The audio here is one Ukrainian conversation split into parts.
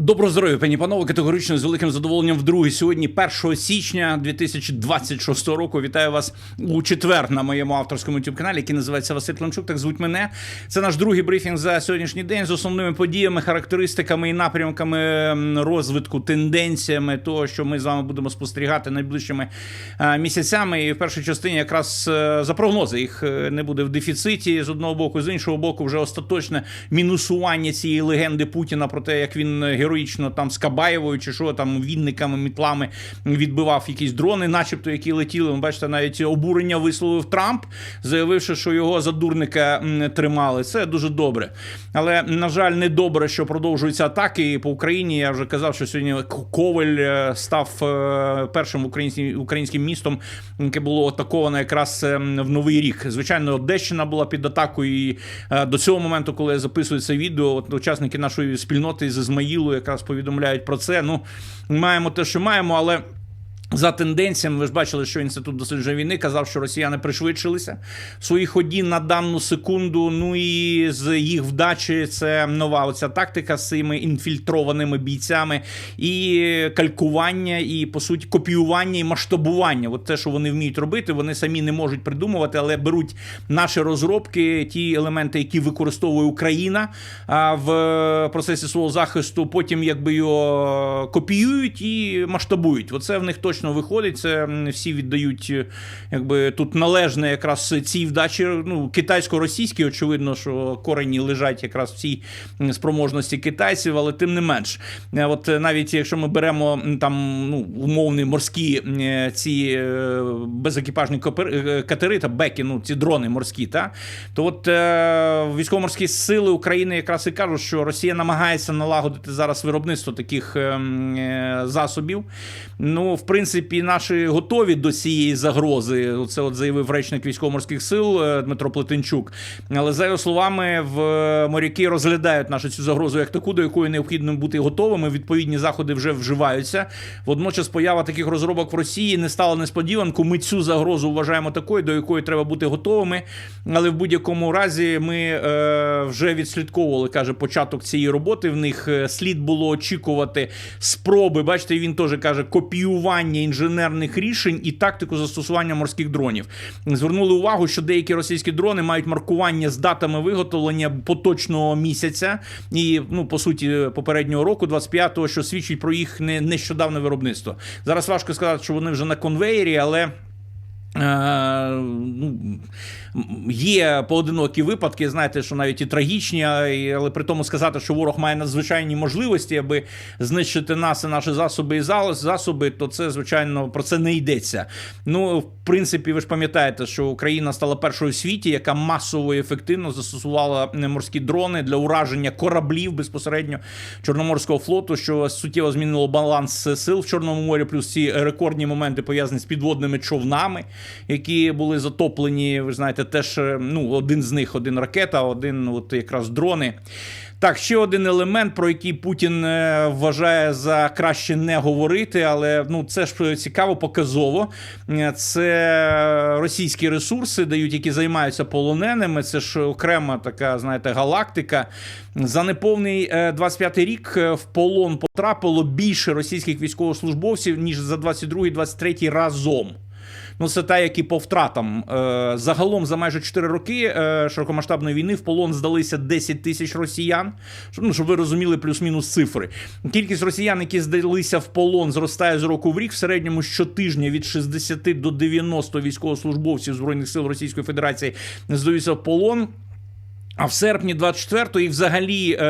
Доброго здоров'я, пані панове. Категорично з великим задоволенням вдруге сьогодні, 1 січня 2026 року. Вітаю вас у четвер на моєму авторському youtube каналі, який називається Василь Климчук. Так звуть мене. Це наш другий брифінг за сьогоднішній день з основними подіями, характеристиками і напрямками розвитку, тенденціями того, що ми з вами будемо спостерігати найближчими е, місяцями. І в першій частині якраз е, за прогнози їх е, не буде в дефіциті з одного боку, з іншого боку, вже остаточне мінусування цієї легенди Путіна про те, як він героїчно там з Кабаєвою чи що там вінниками, мітлами відбивав якісь дрони, начебто які летіли. Бачите, навіть обурення висловив Трамп, заявивши, що його за дурника тримали. Це дуже добре. Але на жаль, не добре, що продовжуються атаки по Україні. Я вже казав, що сьогодні К- Ковель е, став е, першим українським українським містом, яке було атаковано якраз е, в новий рік. Звичайно, Одещина була під атакою. І до цього моменту, коли я записую це відео, от учасники нашої спільноти з Ізмаїлу якраз повідомляють про це. Ну, маємо те, що маємо, але. За тенденціями, ви ж бачили, що інститут дослідження війни казав, що росіяни пришвидшилися в своїй ході на дану секунду. Ну і з їх вдачі це нова оця тактика з цими інфільтрованими бійцями, і калькування, і по суті копіювання і масштабування. От те, що вони вміють робити, вони самі не можуть придумувати, але беруть наші розробки, ті елементи, які використовує Україна в процесі свого захисту, потім якби його копіюють і масштабують. Оце в них точно виходить. Це всі віддають, е, якби тут належне якраз цій вдачі. Ну, китайсько-російській, очевидно, що корені лежать якраз в цій спроможності китайців, але тим не менш, Е, от е, навіть якщо ми беремо там ну, умовні морські ці безекіпажні катери та беки, ну ці дрони морські, та то от військово-морські сили України якраз і кажуть, що Росія намагається налагодити зараз виробництво таких е, м, е, засобів. Ну, в принципі, наші готові до цієї загрози. Це от заявив речник військово-морських сил е, Дмитро Плетенчук. Але за його словами, в е, моряки розглядають нашу цю загрозу як таку, до якої необхідно бути готовими. Відповідні заходи вже вживаються. Водночас, поява таких розробок в Росії не стала несподіванку. Ми цю загрозу вважаємо такою, до якої треба бути готовими. Але в будь-якому разі ми е, вже відслідковували, каже, початок цієї роботи. В них е, слід було очікувати спроби. Бачите, він теж каже, копіювання інженерних рішень і тактику застосування морських дронів. Звернули увагу, що деякі російські дрони мають маркування з датами виготовлення поточного місяця і, ну, по суті, попереднього року, 25-го, що свідчить про їх не- нещодавне виробництво. Зараз важко сказати, що вони вже на конвеєрі, але. Е, ну, є поодинокі випадки, знаєте, що навіть і трагічні, але при тому сказати, що ворог має надзвичайні можливості, аби знищити нас і наші засоби і засоби, то це звичайно про це не йдеться. Ну, в принципі, ви ж пам'ятаєте, що Україна стала першою в світі, яка масово і ефективно застосувала морські дрони для ураження кораблів безпосередньо Чорноморського флоту, що суттєво змінило баланс сил в Чорному морі, плюс ці рекордні моменти пов'язані з підводними човнами, які були затоплені. Ви знаєте, теж е, ну, один з них один ракета, один от якраз дрони. Так, ще один елемент, про який Путін е, вважає за краще не говорити, але ну це ж цікаво, показово. Е, Це російські ресурси дають, які займаються полоненими. Це ж окрема така, знаєте, галактика. За неповний е, 25-й рік е, в полон потрапило більше російських військовослужбовців ніж за 22-23 разом. Ну, це та, які по втратам. Е, загалом за майже 4 роки е, широкомасштабної війни в полон здалися 10 тисяч росіян. Ну, щоб ви розуміли плюс-мінус цифри. Кількість росіян, які здалися в полон, зростає з року в рік. В середньому щотижня від 60 до 90 військовослужбовців Збройних сил Російської Федерації здаються в полон. А в серпні 24-го і взагалі е,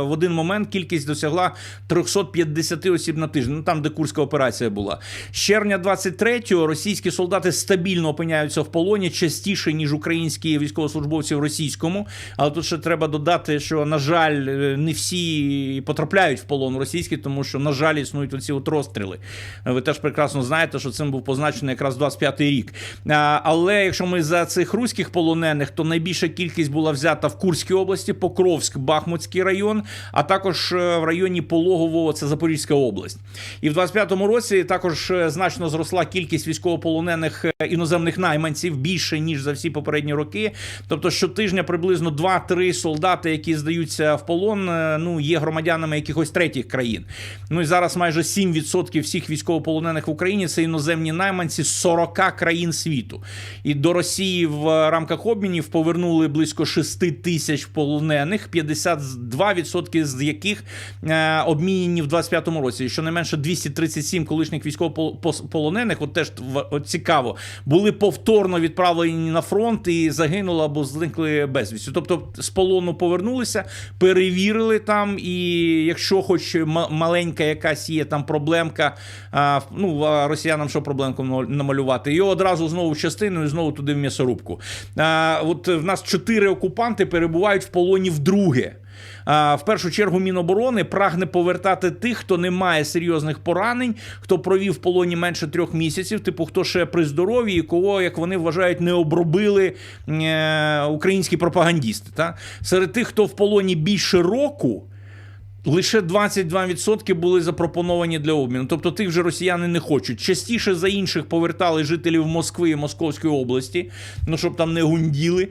в один момент кількість досягла 350 осіб на тиждень. Ну там, де Курська операція була. З червня 23-го російські солдати стабільно опиняються в полоні частіше, ніж українські військовослужбовці в російському. Але тут ще треба додати, що, на жаль, е, не всі потрапляють в полон російський, тому що, на жаль, існують оці от розстріли. Ви теж прекрасно знаєте, що цим був позначений якраз 25-й рік. А, але якщо ми за цих руських полонених, то найбільша кількість була взята взята в Курській області, Покровськ, Бахмутський район, а також е, в районі Пологового, це Запорізька область. І в 25-му році також е, значно зросла кількість військовополонених е, іноземних найманців більше ніж за всі попередні роки. Тобто щотижня приблизно 2-3 солдати, які здаються в полон, ну є громадянами якихось третіх країн. Ну і зараз майже 7% всіх військовополонених в Україні це іноземні найманці з 40 країн світу. І до Росії в рамках обмінів повернули близько 6 тисяч полонених, 52% з яких е, обмінені в 25-му році. Щонайменше 237 колишніх військовополонених, от теж от цікаво, були повторно відправлені на фронт і загинули або зникли безвістю. Тобто з полону повернулися, перевірили там, і якщо хоч ма- маленька якась є там проблемка, ну росіянам що проблемку намалювати? Його одразу знову в частину і знову туди в м'ясорубку. От в нас чотири окупанти перебувають в полоні вдруге. В першу чергу Міноборони прагне повертати тих, хто не має серйозних поранень, хто провів в полоні менше трьох місяців, типу хто ще при здоров'ї, і кого, як вони вважають, не обробили е, українські пропагандісти. Та? Серед тих, хто в полоні більше року. Лише 22% були запропоновані для обміну. Тобто тих вже росіяни не хочуть. Частіше за інших повертали жителів Москви і Московської області, ну щоб там не гунділи.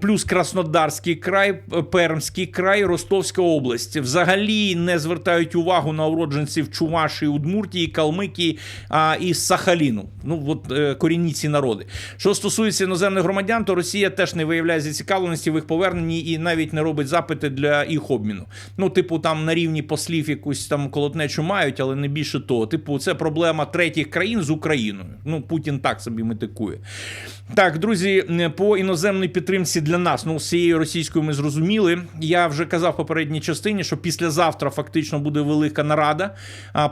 Плюс Краснодарський край, Пермський край, Ростовська область. Взагалі не звертають увагу на уродженців Чувашії, Удмуртії, Калмикії а, і Сахаліну. Ну от е, корінні ці народи. Що стосується іноземних громадян, то Росія теж не виявляє зацікавленості в їх поверненні і навіть не робить запити для їх обміну. Ну, типу, там на рівні послів якусь там колотнечу мають, але не більше того. Типу, це проблема третіх країн з Україною. Ну, Путін так собі метикує. Так, друзі, по іноземній підтримці для нас, ну, з цією російською ми зрозуміли. Я вже казав в попередній частині, що післязавтра фактично буде велика нарада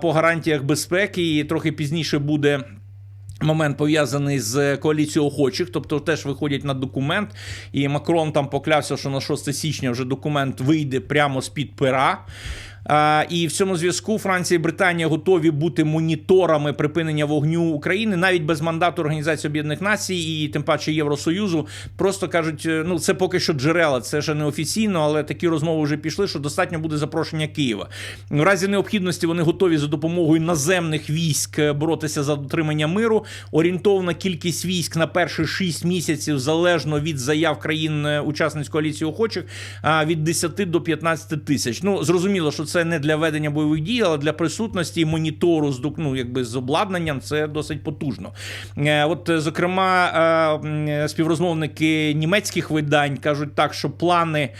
по гарантіях безпеки, і трохи пізніше буде. Момент пов'язаний з коаліцією охочих, тобто теж виходять на документ, і Макрон там поклявся, що на 6 січня вже документ вийде прямо з під пера. А, і в цьому зв'язку Франція і Британія готові бути моніторами припинення вогню України навіть без мандату Організації Об'єднаних Націй і тим паче Євросоюзу. Просто кажуть, е, ну це поки що джерела, це ще не офіційно, але такі розмови вже пішли, що достатньо буде запрошення Києва. В разі необхідності вони готові за допомогою наземних військ е, боротися за дотримання миру. Орієнтовна кількість військ на перші 6 місяців залежно від заяв країн е, коаліції охочих від 10 до 15 тисяч. Ну зрозуміло, що це не для ведення бойових дій, але для присутності і монітору з ну, якби з обладнанням це досить потужно. Е, От, е, зокрема, е, співрозмовники німецьких видань кажуть так, що плани.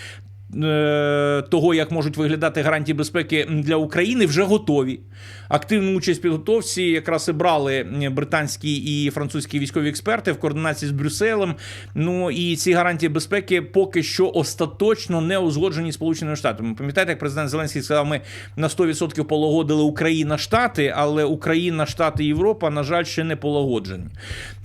Того, як можуть виглядати гарантії безпеки для України, вже готові. Активну участь в підготовці якраз і брали британські і французькі військові експерти в координації з Брюсселем. Ну і ці гарантії безпеки поки що остаточно не узгоджені Сполученими Штатами. Пам'ятаєте, як президент Зеленський сказав, ми на 100% полагодили Україна Штати, але Україна, Штати Європа, на жаль, ще не полагоджені.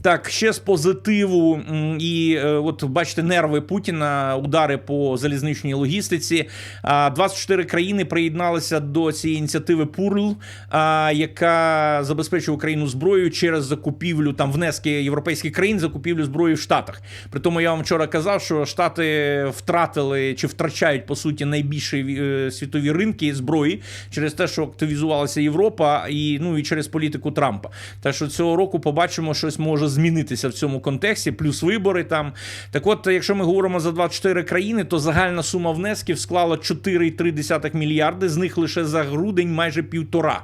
Так, ще з позитиву, і е, от бачите, нерви Путіна, удари по залізничній логістиці. А, 24 країни приєдналися до цієї ініціативи ПУРЛ, а, яка забезпечує Україну зброєю через закупівлю там внески європейських країн, закупівлю зброї в Штатах. При тому я вам вчора казав, що Штати втратили чи втрачають по суті найбільші е, світові ринки зброї через те, що активізувалася Європа, і ну і через політику Трампа. Так що цього року побачимо, щось може змінитися в цьому контексті, плюс вибори там. Так от, якщо ми говоримо за 24 країни, то загальна сума внесків склала 4,3 мільярди, з них лише за грудень майже півтора.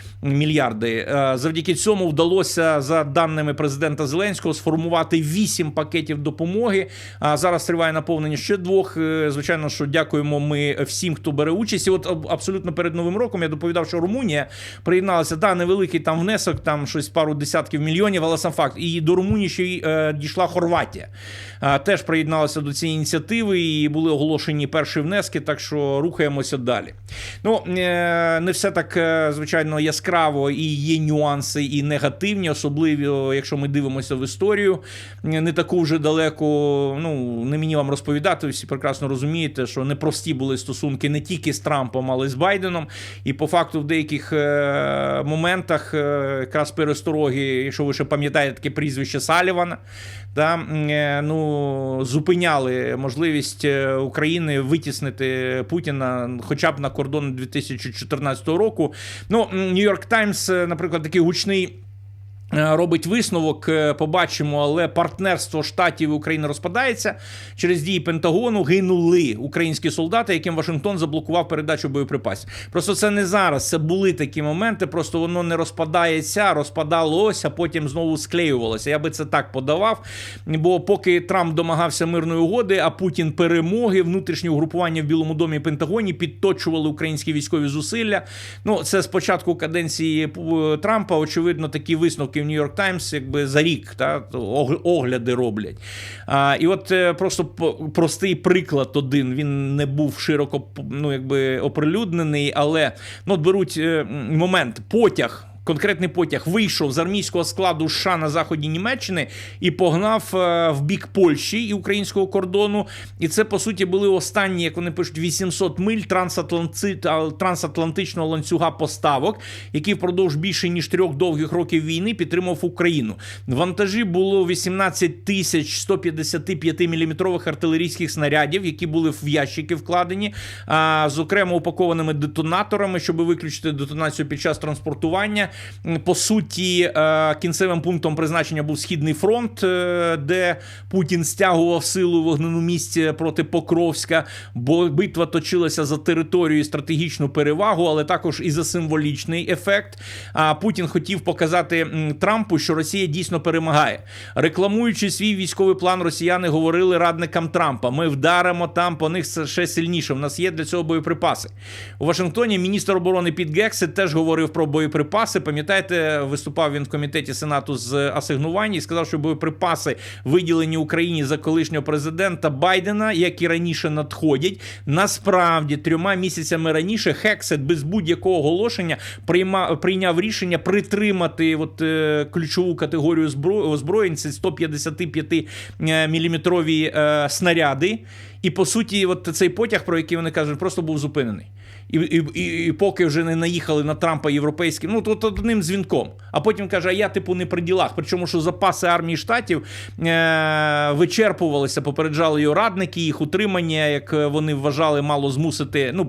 Мільярди Е, завдяки цьому вдалося за даними президента Зеленського сформувати вісім пакетів допомоги. А зараз триває наповнення ще двох. Е, Звичайно, що дякуємо ми всім, хто бере участь. І от абсолютно перед новим роком я доповідав, що Румунія приєдналася. Да, невеликий там внесок, там щось пару десятків мільйонів, але сам факт. І до Румунії ще й е, дійшла Хорватія. А, теж приєдналася до цієї ініціативи і були оголошені перші внески. Так що рухаємося далі. Ну е, не все так е, звичайно яскраво. Яскраво і є нюанси, і негативні, особливо, якщо ми дивимося в історію, не таку вже далеку. Ну не мені вам розповідати. Ви всі прекрасно розумієте, що непрості були стосунки не тільки з Трампом, але й з Байденом. І по факту в деяких е, моментах е, якраз перестороги, якщо ви ще пам'ятаєте таке прізвище Салівана, та, е, ну, зупиняли можливість е, України витіснити Путіна хоча б на кордон 2014 року. Ну, Нью-Йорк Таймс, наприклад, такий гучний. Е, робить висновок, е, побачимо, але партнерство штатів і України розпадається через дії Пентагону. Гинули українські солдати, яким Вашингтон заблокував передачу боєприпасів. Просто це не зараз. Це були такі моменти. Просто воно не розпадається, розпадалося, потім знову склеювалося. Я би це так подавав. Бо поки Трамп домагався мирної угоди, а Путін перемоги, внутрішні угрупування в Білому домі і Пентагоні підточували українські військові зусилля. Ну це спочатку каденції е, Трампа. Очевидно, такі висновки в Нью-Йорк Таймс якби за рік та огляди роблять. А, І от е, просто простий приклад один. Він не був широко ну, якби оприлюднений, але ну, беруть е, момент потяг конкретний потяг вийшов з армійського складу США на заході Німеччини і погнав е, в бік Польщі і українського кордону. І це по суті були останні, як вони пишуть, 800 миль трансатлантичного ланцюга поставок, який впродовж більше ніж трьох довгих років війни підтримав Україну. Вантажі було 18 тисяч 155 міліметрових артилерійських снарядів, які були в ящики вкладені, а з упакованими детонаторами, щоб виключити детонацію під час транспортування. По суті, е, кінцевим пунктом призначення був Східний фронт, е, де Путін стягував силу вогнену місці проти Покровська, бо битва точилася за територію і стратегічну перевагу, але також і за символічний ефект. А Путін хотів показати Трампу, що Росія дійсно перемагає. Рекламуючи свій військовий план, росіяни говорили радникам Трампа: ми вдаримо там по них ще сильніше. У нас є для цього боєприпаси. У Вашингтоні міністр оборони Піт Гексет теж говорив про боєприпаси пам'ятаєте, виступав він в комітеті Сенату з асигнувань і сказав, що боєприпаси виділені Україні за колишнього президента Байдена, як і раніше надходять. Насправді, трьома місяцями раніше Хексет без будь-якого оголошення приймав прийняв рішення притримати от, е, ключову категорію озброєнь, це 155 міліметрові е, снаряди. І по суті, от цей потяг, про який вони кажуть, просто був зупинений і і, і, поки вже не наїхали на Трампа європейським, ну то одним дзвінком. А потім каже: а я типу не при ділах. Причому що запаси армії штатів е- вичерпувалися, попереджали його радники, їх утримання, як вони вважали, мало змусити. Ну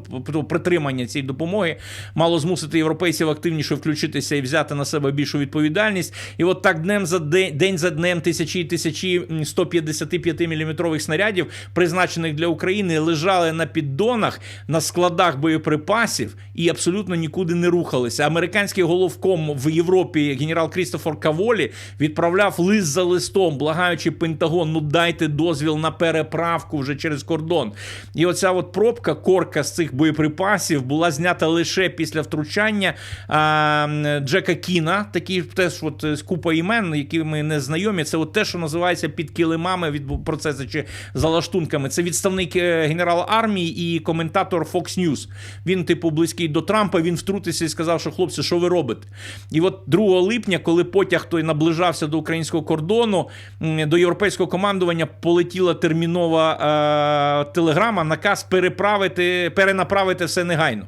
притримання цієї допомоги, мало змусити європейців активніше включитися і взяти на себе більшу відповідальність. І от так днем за день, день за днем тисячі і тисячі 155 мм снарядів, призначених для України, лежали на піддонах на складах боєприпасів боєприпасів і абсолютно нікуди не рухалися. Американський головком в Європі генерал Крістофер Каволі відправляв лист за листом, благаючи Пентагон, ну дайте дозвіл на переправку вже через кордон. І оця от пробка, корка з цих боєприпасів була знята лише після втручання а, Джека Кіна, такий теж от з купа імен, які ми не знайомі. Це от те, що називається під килимами від процесу чи залаштунками. Це відставник е, генерал армії і коментатор Fox News. Він, типу, близький до Трампа. Він втрутився і сказав, що хлопці, що ви робите? І от 2 липня, коли потяг той наближався до українського кордону, до європейського командування полетіла термінова е, телеграма, наказ переправити, перенаправити все негайно.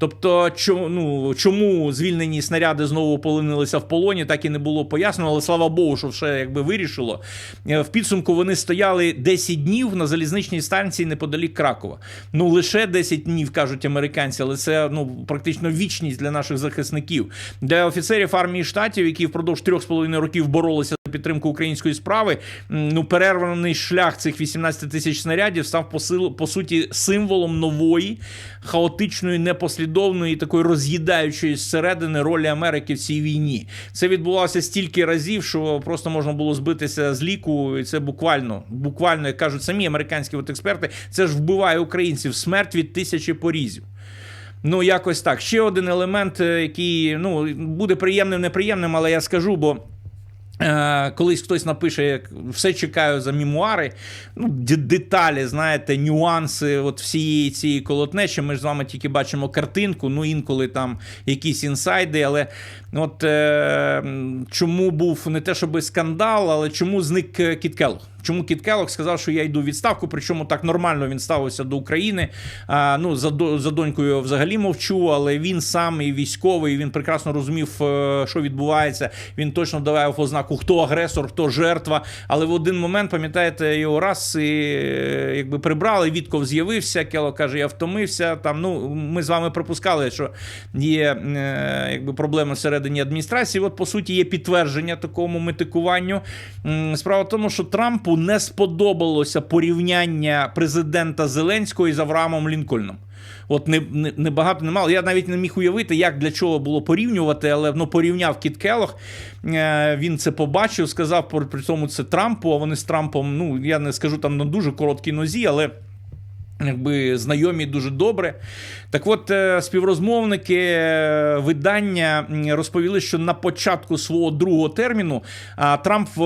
Тобто, чому ну, чому звільнені снаряди знову полинилися в полоні, так і не було пояснено, але слава Богу, що все якби вирішило. Е, в підсумку вони стояли 10 днів на залізничній станції неподалік Кракова. Ну лише 10 днів кажуть американці, але це ну практично вічність для наших захисників, для офіцерів армії штатів, які впродовж 3,5 років боролися підтримку української справи. Ну перерваний шлях цих 18 тисяч снарядів став по силу по суті символом нової хаотичної непослідовності послідовної такої роз'їдаючої зсередини ролі Америки в цій війні. Це відбувалося стільки разів, що просто можна було збитися з ліку, і це буквально, буквально, як кажуть самі американські от експерти, це ж вбиває українців смерть від тисячі порізів. Ну, якось так. Ще один елемент, е, який ну, буде приємним, неприємним, але я скажу, бо. Е, Колись хтось напише, як все чекаю за мемуари, ну, деталі, знаєте, нюанси от всієї цієї колотнечі. Ми ж з вами тільки бачимо картинку, ну інколи там якісь інсайди. Але от е, чому був не те, щоб скандал, але чому зник е, Кіт Келлог? Чому Кіт Келлог сказав, що я йду у відставку, причому так нормально він ставився до України. А, ну, за, за донькою взагалі мовчу, але він сам і військовий, він прекрасно розумів, е, що відбувається. Він точно давав ознаку, хто агресор, хто жертва. Але в один момент, пам'ятаєте, його раз і, е, якби прибрали, Вітков з'явився. Келлог каже, я втомився. Там, ну, ми з вами припускали, що є якби, проблеми всередині адміністрації. От, по суті, є підтвердження такому метикуванню. Справа в тому, що Трампу не сподобалося порівняння президента Зеленського із Авраамом Лінкольном. От не, не, не багато не мало. Я навіть не міг уявити, як для чого було порівнювати, але ну, порівняв Кіт Келлог. Е, він це побачив, сказав при цьому це Трампу, а вони з Трампом, ну я не скажу там на дуже короткій нозі, але. Якби знайомі дуже добре. Так от, е, співрозмовники е, видання розповіли, що на початку свого другого терміну Трамп е,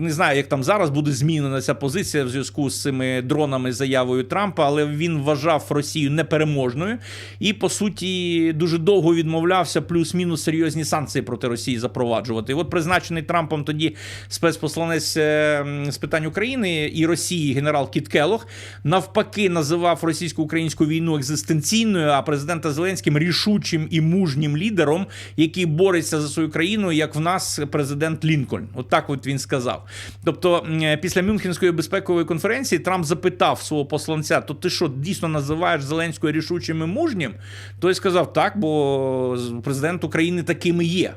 не знаю, як там зараз буде змінена ця позиція в зв'язку з цими дронами заявою Трампа, але він вважав Росію непереможною і, по суті, дуже довго відмовлявся плюс-мінус серйозні санкції проти Росії запроваджувати. І от призначений Трампом тоді спецпосланець з питань України і Росії генерал Кіт Келлог навпаки називав російсько-українську війну екзистенційною, а президента Зеленським рішучим і мужнім лідером, який бореться за свою країну, як в нас президент Лінкольн. От от він сказав. Тобто, після Мюнхенської безпекової конференції Трамп запитав свого посланця: то ти що дійсно називаєш Зеленського рішучим і мужнім? Той сказав так, бо президент України таким і є.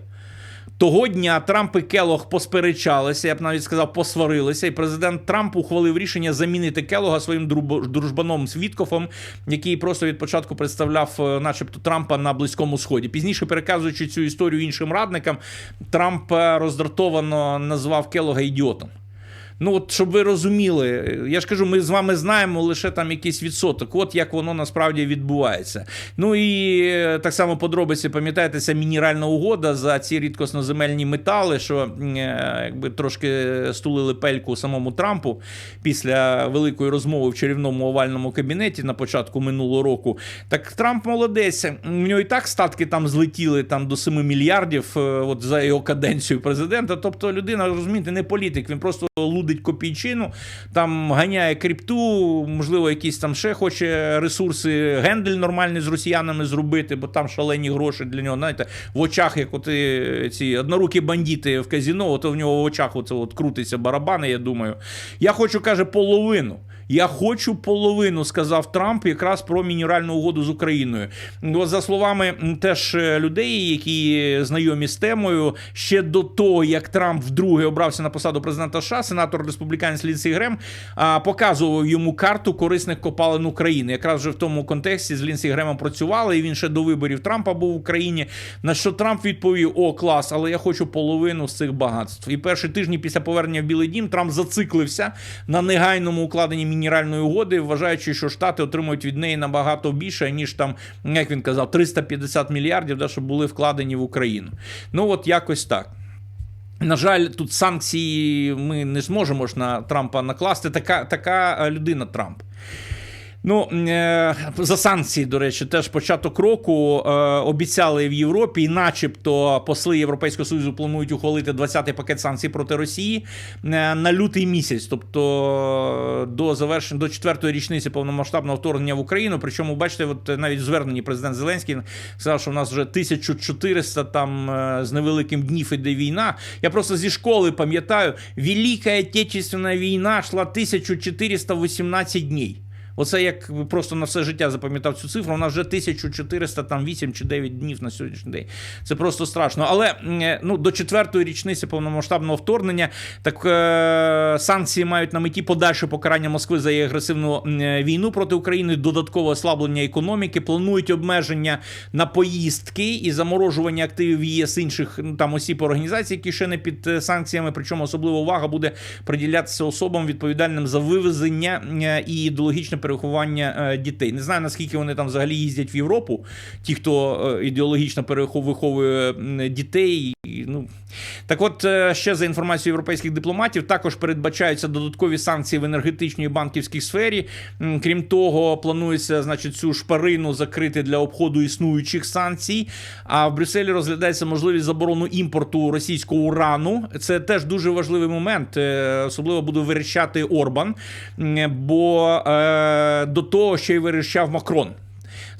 Того дня Трамп і Келог посперечалися, я б навіть сказав, посварилися, і президент Трамп ухвалив рішення замінити Келога своїм дружбаном Світкофом, який просто від початку представляв, е, начебто, Трампа на Близькому Сході. Пізніше, переказуючи цю історію іншим радникам, Трамп е, роздратовано назвав Келога ідіотом. Ну, от щоб ви розуміли, я ж кажу, ми з вами знаємо лише там якийсь відсоток, от як воно насправді відбувається. Ну і е, так само подробиці, пам'ятаєте, ця мінеральна угода за ці рідкосноземельні метали, що е, якби трошки стулили пельку самому Трампу після великої розмови в чарівному овальному кабінеті на початку минулого року. Так Трамп молодець. У нього і так статки там злетіли там до 7 мільярдів е, от за його каденцію президента. Тобто людина, розумієте, не політик, він просто лудить копійчину, там ганяє крипту, можливо, якісь там ще хоче ресурси, гендель нормальний з росіянами зробити, бо там шалені гроші для нього. Знаєте, в очах, як от е, ці однорукі бандити в казіно, то в нього в очах оце от крутиться барабани, я думаю. Я хочу, каже, половину. Я хочу половину, сказав Трамп, якраз про мінеральну угоду з Україною. От за словами теж е, людей, які знайомі з темою, ще до того, як Трамп вдруге обрався на посаду президента США, сенатор республіканець Лінсі Грем показував йому карту корисних копалин України. Якраз вже в тому контексті з Лінсі Гремом працювали, і він ще до виборів Трампа був в Україні. На що Трамп відповів: О, клас, але я хочу половину з цих багатств. І перші тижні після повернення в Білий Дім Трамп зациклився на негайному укладенні мінеральної угоди, вважаючи, що штати отримують від неї набагато більше, ніж там, як він казав, 350 мільярдів, да, що були вкладені в Україну. Ну от якось так. На жаль, тут санкції ми не зможемо ж на Трампа накласти. Така, така людина Трамп. Ну, е, за санкції, до речі, теж початок року е, обіцяли в Європі, і начебто посли Європейського Союзу планують ухвалити 20-й пакет санкцій проти Росії е, на лютий місяць, тобто до завершення до четвертої річниці повномасштабного вторгнення в Україну. Причому, бачите, от навіть в зверненні президент Зеленський сказав, що в нас вже 1400 там з невеликим днів іде війна. Я просто зі школи пам'ятаю, Велика Отечественна війна йшла 1418 днів. Оце як просто на все життя запам'ятав цю цифру. Вона вже 1408 чи 9 днів на сьогоднішній день. Це просто страшно. Але е, ну, до четвертої річниці повномасштабного вторгнення так е, санкції мають на меті подальше покарання Москви за її агресивну е, війну проти України, додаткове ослаблення економіки, планують обмеження на поїздки і заморожування активів ЄС інших там осіб організацій, які ще не під е, санкціями. Причому особлива увага буде приділятися особам відповідальним за вивезення і ідеологічне переховання е, дітей. Не знаю наскільки вони там взагалі їздять в Європу, ті, хто е, ідеологічно перехов- виховує м, дітей. Ну так, от е, ще за інформацією європейських дипломатів, також передбачаються додаткові санкції в енергетичній і банківській сфері. Крім того, планується, значить, цю шпарину закрити для обходу існуючих санкцій. А в Брюсселі розглядається можливість заборону імпорту російського урану. Це теж дуже важливий момент. Особливо буде вирішати Орбан, бо до того ще й вирішав Макрон.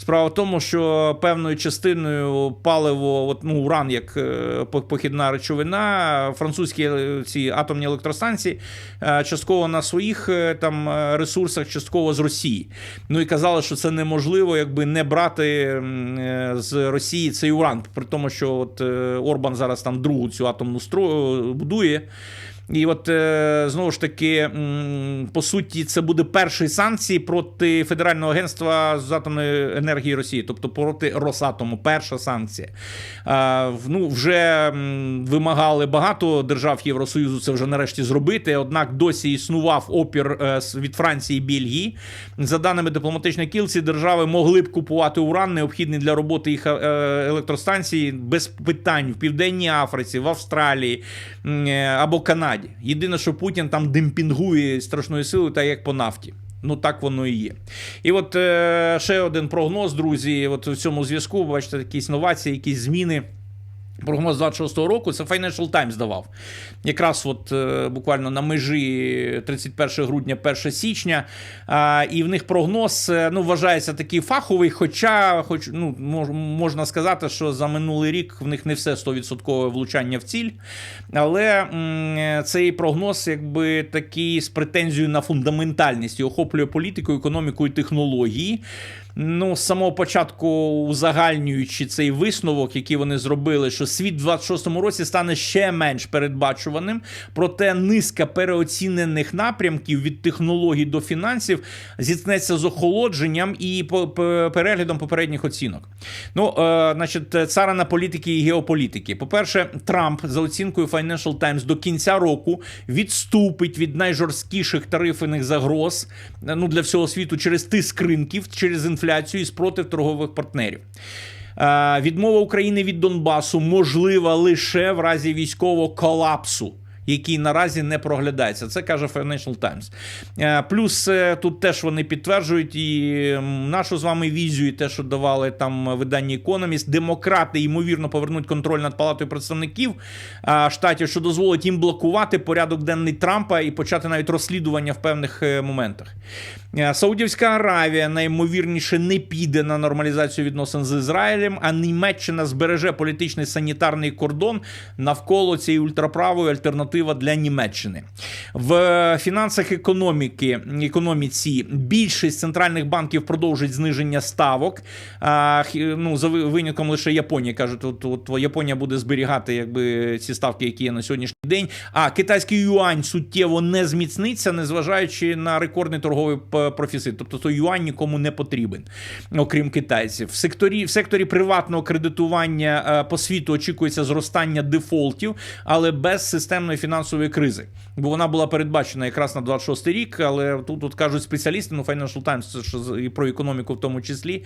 Справа в тому, що певною частиною паливо, от, ну, уран як е, похідна речовина, французькі е, ці атомні електростанції е, частково на своїх там ресурсах, частково з Росії. Ну і казали, що це неможливо, якби не брати з Росії цей уран, при тому, що от Орбан зараз там другу цю атомну строю будує. І от е, знову ж таки, по суті, це буде перші санкції проти Федерального агентства з атомної енергії Росії, тобто проти Росатому. Перша санкція. Ну, вже вимагали багато держав Євросоюзу це вже нарешті зробити. Однак досі існував опір е, від Франції і Бельгії. За даними дипломатичної кілці, держави могли б купувати уран, необхідний для роботи їх е, електростанцій, без питань в Південній Африці, в Австралії або Канаді. Єдине, що Путін там демпінгує страшною силою, так як по нафті. Ну, так воно і є. І от е, ще один прогноз, друзі. От в цьому зв'язку, бачите, якісь новації, якісь зміни. Прогноз 26-го року це Financial Times давав. Якраз от е, буквально на межі 31 грудня, 1 січня. А, і в них прогноз е, ну, вважається такий фаховий, хоча хоч, ну, мож, можна сказати, що за минулий рік в них не все 100% влучання в ціль. Але е, цей прогноз якби такий з претензією на фундаментальність і охоплює політику, економіку і технології. Ну, з самого початку, узагальнюючи цей висновок, який вони зробили, що світ в 26-му році стане ще менш передбачуваним, проте низка переоцінених напрямків від технологій до фінансів зіткнеться з охолодженням і переглядом попередніх оцінок. Ну, е, значить, царина політики і геополітики. По-перше, Трамп за оцінкою Financial Times до кінця року відступить від найжорсткіших тарифних загроз е, ну, для всього світу через тиск ринків, через інфляцію і спротив торгових партнерів. Е, Відмова України від Донбасу можлива лише в разі військового колапсу. Який наразі не проглядається, це каже Financial Times. Е, Плюс е, тут теж вони підтверджують і нашу з вами візію, і те, що давали там видання Economist. Демократи ймовірно повернуть контроль над палатою представників штатів, що дозволить їм блокувати порядок денний Трампа і почати навіть розслідування в певних моментах. Е, Саудівська Аравія найімовірніше не піде на нормалізацію відносин з Ізраїлем, а Німеччина збереже політичний санітарний кордон навколо цієї ультраправої альтернативи для Німеччини. В фінансах економіки економіці більшість центральних банків продовжить зниження ставок. А, ну, за ви- винятком лише Японії кажуть, от, от Японія буде зберігати якби ці ставки, які є на сьогоднішній день. А китайський юань суттєво не зміцниться, незважаючи на рекордний торговий профіцит. Тобто той юань нікому не потрібен, окрім китайців. В секторі в секторі приватного кредитування е, по світу очікується зростання дефолтів, але без системної фінансової кризи. Бо вона була передбачена якраз на 26 рік. Але тут, тут кажуть спеціалісти, ну Financial Times, з- і про економіку в тому числі.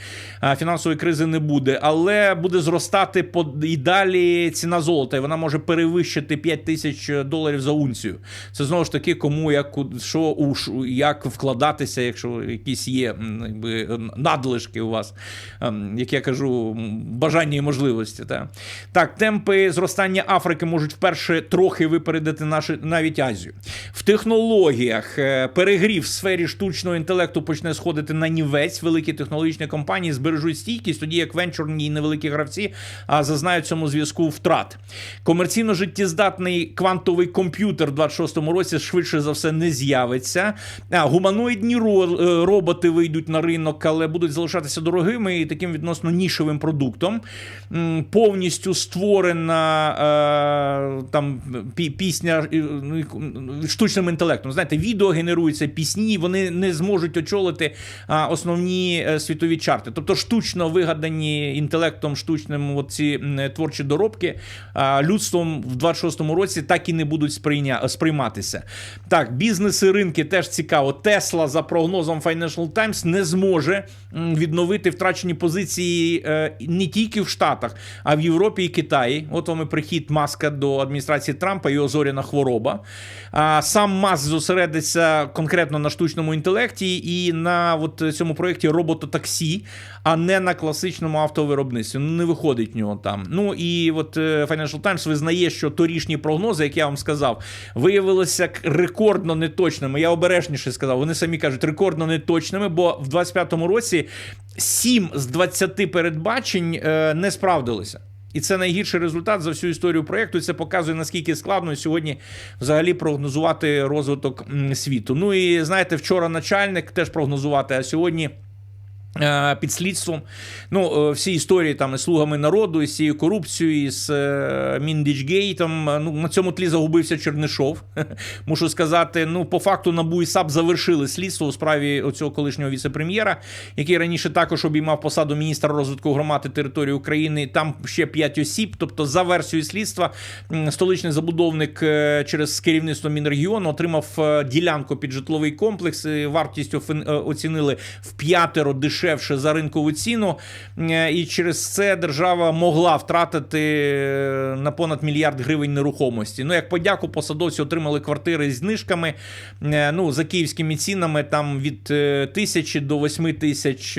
Фінансової кризи не буде, але буде зростати і далі ціна золота. І вона може перевищити 5 тисяч доларів за унцію. Це знову ж таки, кому як що у як вкладатися, якщо якісь є якби, надлишки у вас, ем, як я кажу, бажання і можливості. Та. Так, темпи зростання Африки можуть вперше трохи випередити наші навіть Азію. В технологіях е, перегрів в сфері штучного інтелекту почне сходити на нівець. Великі технологічні компанії збережуть стійкість, тоді як венчурні і невеликі гравці а, зазнають цьому зв'язку втрат. Комерційно життєздатний квантовий комп'ютер в 26-му році швидше за все не з'явиться. А, гуманоїдні ро- е, роботи вийдуть на ринок, але будуть залишатися дорогими і таким відносно нішевим продуктом. Повністю створена е, там пісня е, ну, штучним інтелектом. Знаєте, відео генеруються, пісні, вони не зможуть очолити основні світові чарти. Тобто штучно вигадані інтелектом штучним ці творчі доробки людством в 26-му році так і не будуть сприйня... сприйматися. Так, бізнес і ринки теж цікаво. Тесла за прогноз прогнозам Financial Times, не зможе відновити втрачені позиції е, не тільки в Штатах, а в Європі і Китаї. От вам і прихід Маска до адміністрації Трампа і озоряна хвороба. Сам Маск зосередиться конкретно на штучному інтелекті і на от цьому проєкті робототаксі, а не на класичному автовиробництві. Ну, не виходить в нього там. Ну і от е, Financial Times визнає, що торішні прогнози, як я вам сказав, виявилися рекордно неточними. Я обережніше сказав. Вони самі кажуть, неточними, бо в 25-му році 7 з 20 передбачень е, не справдилися. І це найгірший результат за всю історію проєкту. Це показує наскільки складно сьогодні взагалі прогнозувати розвиток світу. Ну і знаєте, вчора начальник теж прогнозувати, а сьогодні. Е, Під слідством, ну е, всі історії там із слугами народу, із цією корупцією, з е, Міндічгейтом. Ну на цьому тлі загубився Чернишов. Мушу сказати, ну по факту НАБУ і САП завершили слідство у справі оцього колишнього віце-прем'єра, який раніше також обіймав посаду міністра розвитку громади території України. Там ще п'ять осіб. Тобто, за версією слідства, столичний забудовник через керівництво Мінрегіону отримав ділянку під житловий комплекс. і Вартістю оцінили в п'ятеро дешевше за ринкову ціну. Е, І через це держава могла втратити е, на понад мільярд гривень нерухомості. Ну, як подяку, посадовці отримали квартири з знижками. е, Ну, за київськими цінами там від тисячі до восьми тисяч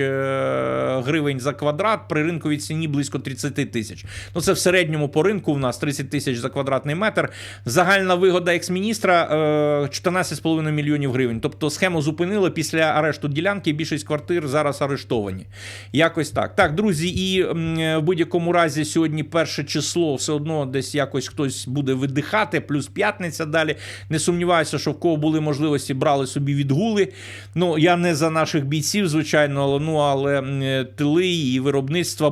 гривень за квадрат. При ринковій ціні близько 30 тисяч. Ну, це в середньому по ринку у нас 30 тисяч за квадратний метр. Загальна вигода екс-міністра е, 14,5 мільйонів гривень. Тобто схему зупинили після арешту ділянки. Більшість квартир зараз арештовані. Якось так. Так, друзі, і в будь-якому разі сьогодні перше число все одно десь якось хтось буде видихати, плюс п'ятниця далі. Не сумніваюся, що в кого були можливості, брали собі відгули. Ну, я не за наших бійців, звичайно, але ну але тили і виробництва.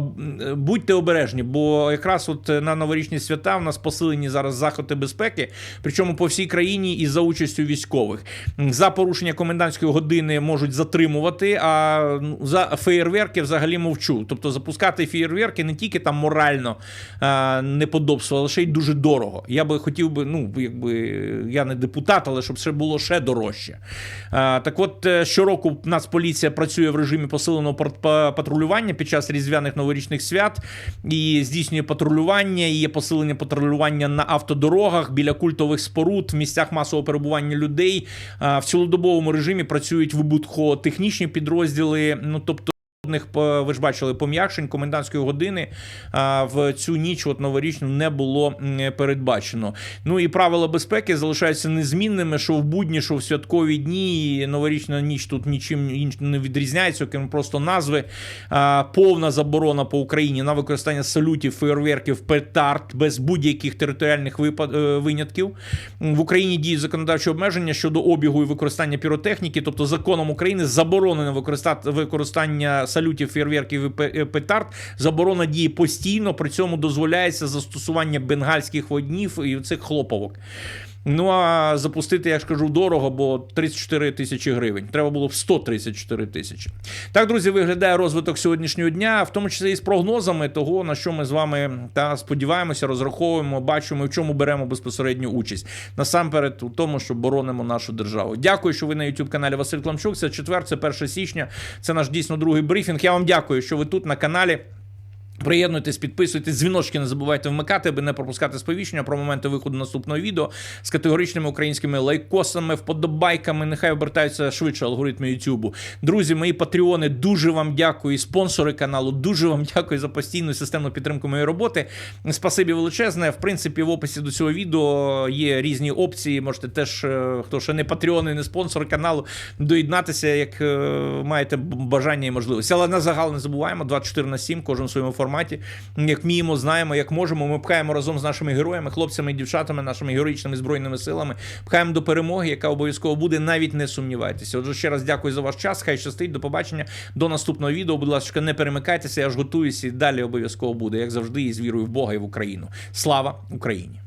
Будьте обережні, бо якраз от на новорічні свята в нас посилені зараз заходи безпеки, причому по всій країні і за участю військових. За порушення комендантської години можуть затримувати, а ну, за феєрверки взагалі мовчу. Тобто запускати феєрверки не тільки там морально а, неподобство, але ще й дуже дорого. Я би хотів би, ну якби я не депутат, але щоб це було ще дорожче. А, так от е, щороку Нацполіція працює в режимі посиленого патрулювання під час різдвяних новорічних свят і здійснює патрулювання. І є посилення патрулювання на автодорогах біля культових споруд, в місцях масового перебування людей. А, В цілодобовому режимі працюють вибухотехнічні підрозділи. Ну тобто. Жодних, по- ви ж бачили, пом'якшень комендантської години в цю ніч, от новорічну, не було передбачено. Ну і правила безпеки залишаються незмінними, що в будні, що в святкові дні. І новорічна ніч тут нічим іншим не відрізняється, окрім просто назви. Повна заборона по Україні на використання салютів, фейерверків, петард без будь-яких територіальних е, винятків. В Україні діють законодавчі обмеження щодо обігу і використання піротехніки, тобто законом України заборонено використання салютів, фейерверків і е, петард. Заборона діє постійно, при цьому дозволяється застосування бенгальських воднів і цих хлоповок. Ну а запустити, я ж кажу, дорого, бо 34 тисячі гривень. Треба було б 134 тисячі. Так, друзі, виглядає розвиток сьогоднішнього дня, в тому числі і з прогнозами того, на що ми з вами та сподіваємося, розраховуємо, бачимо і в чому беремо безпосередню участь. Насамперед, у тому, що боронимо нашу державу. Дякую, що ви на youtube каналі Василь Кламчук. Це четвер, це 1 січня. Це наш дійсно другий брифінг. Я вам дякую, що ви тут на каналі. Приєднуйтесь, підписуйтесь, дзвіночки не забувайте вмикати, аби не пропускати сповіщення про моменти виходу наступного відео з категоричними українськими лайкосами, вподобайками. Нехай обертаються швидше алгоритми Ютубу. Друзі, мої патреони, дуже вам дякую. Спонсори каналу, дуже вам дякую за постійну системну підтримку моєї роботи. Спасибі величезне. В принципі, в описі до цього відео є різні опції. Можете теж, е, хто ще не патреон не спонсор каналу, доєднатися, як е, маєте бажання і можливості. Але на загал не забуваємо 24 на 7, кожен в своєму форматі. Як вміємо, знаємо, як можемо. Ми пхаємо разом з нашими героями, хлопцями і дівчатами, нашими героїчними збройними силами. Пхаємо до перемоги, яка обов'язково буде. Навіть не сумнівайтеся. Отже, ще раз дякую за ваш час. Хай щастить. До побачення. До наступного відео. Будь ласка, не перемикайтеся. Я ж готуюся і далі обов'язково буде, як завжди, і з вірою в Бога і в Україну. Слава Україні!